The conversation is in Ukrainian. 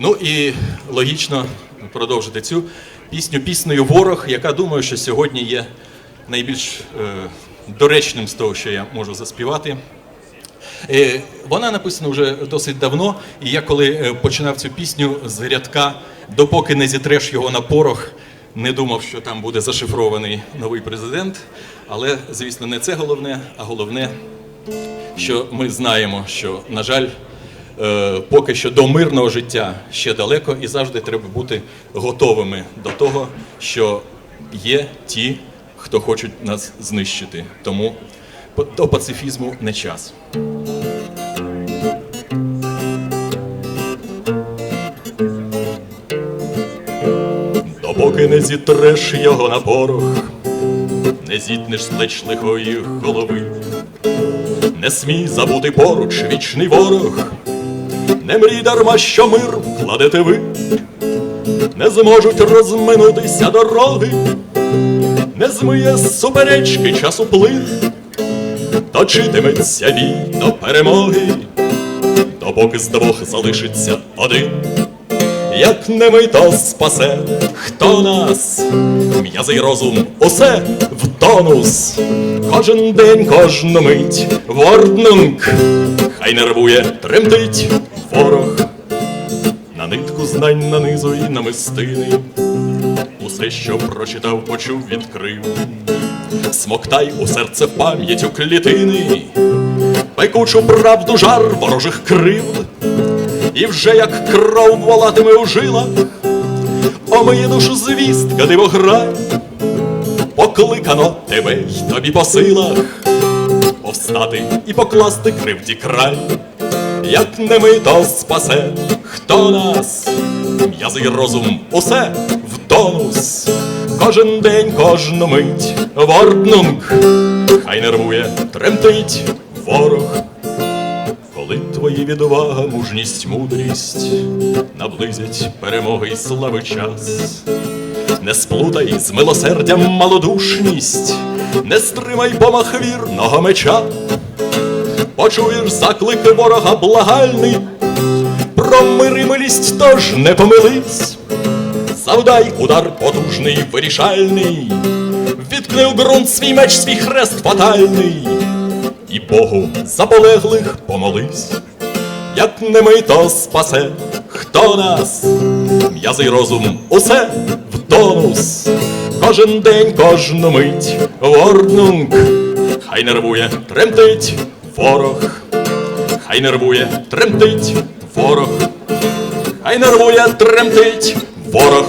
Ну і логічно продовжити цю пісню піснею Ворог, яка думаю, що сьогодні є найбільш е, доречним з того, що я можу заспівати. Е, Вона написана вже досить давно, і я коли е, починав цю пісню з рядка, допоки не зітреш його на порох, не думав, що там буде зашифрований новий президент. Але, звісно, не це головне, а головне, що ми знаємо, що, на жаль, поки що до мирного життя ще далеко, і завжди треба бути готовими до того, що є ті, хто хочуть нас знищити. Тому до пацифізму не час. Допоки не зітреш його на порох, не зітнеш з плеч лихої голови, не смій забути поруч вічний ворог, не мрій дарма, що мир кладете ви, не зможуть розминутися дороги, не змиє суперечки часу плин, точитиметься бій до перемоги, допоки з двох залишиться один. Як не ми, то спасе, хто нас, м'язи й розум, усе в тонус, кожен день, кожну мить, ворднунг, хай нервує, тремтить ворог, на нитку знань нанизує намистини, усе, що прочитав, почув, відкрив, смоктай у серце пам'яттю клітини, пекучу правду жар ворожих кривд. І вже як кров волатиме у жилах, омиє душу звістка дивограй, покликано тебе й тобі по силах, повстати і покласти кривді край, як не ми, то спасе, хто нас, м'язи й розум, усе в тонус, кожен день, кожну мить, ворднунг, хай нервує, тремтить ворог. Коли твої відвага, мужність, мудрість наблизять перемоги й слави час, не сплутай з милосердям малодушність, не стримай помах вірного меча, почуєш заклик ворога благальний, про мир милість, тож не помились, завдай удар потужний, вирішальний, відкни в ґрунт свій меч, свій хрест фатальний і Богу за полеглих помолись, як не ми, то спасе, хто нас, м'язи й розум, усе в тонус, кожен день, кожну мить, ворднунг, хай нервує, тремтить ворог, хай нервує, тремтить ворог, хай нервує, тремтить ворог.